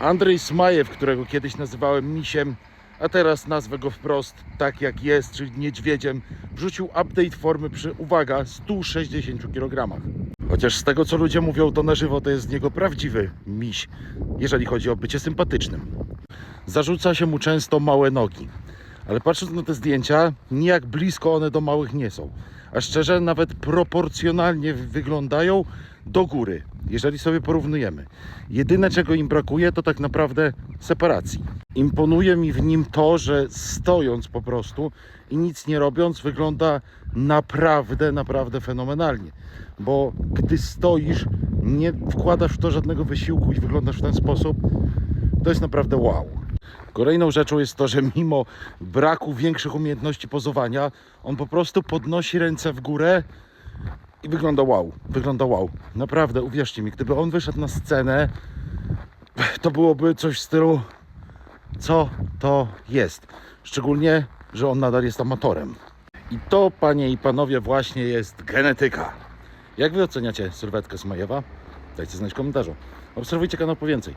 Andrzej Smajew, którego kiedyś nazywałem misiem, a teraz nazwę go wprost tak jak jest, czyli niedźwiedziem, wrzucił update formy przy, uwaga, 160 kg. Chociaż z tego co ludzie mówią, to na żywo to jest z niego prawdziwy miś, jeżeli chodzi o bycie sympatycznym. Zarzuca się mu często małe nogi. Ale patrząc na te zdjęcia, nijak blisko one do małych nie są. A szczerze, nawet proporcjonalnie wyglądają do góry, jeżeli sobie porównujemy. Jedyne czego im brakuje, to tak naprawdę separacji. Imponuje mi w nim to, że stojąc po prostu i nic nie robiąc, wygląda naprawdę, naprawdę fenomenalnie. Bo gdy stoisz, nie wkładasz w to żadnego wysiłku i wyglądasz w ten sposób, to jest naprawdę wow. Kolejną rzeczą jest to, że mimo braku większych umiejętności pozowania, on po prostu podnosi ręce w górę i wygląda wow. Wygląda wow. Naprawdę, uwierzcie mi, gdyby on wyszedł na scenę, to byłoby coś w stylu co to jest. Szczególnie, że on nadal jest amatorem. I to, panie i panowie, właśnie jest genetyka. Jak wy oceniacie sylwetkę Smajewa? Dajcie znać w komentarzu. Obserwujcie kanał po więcej.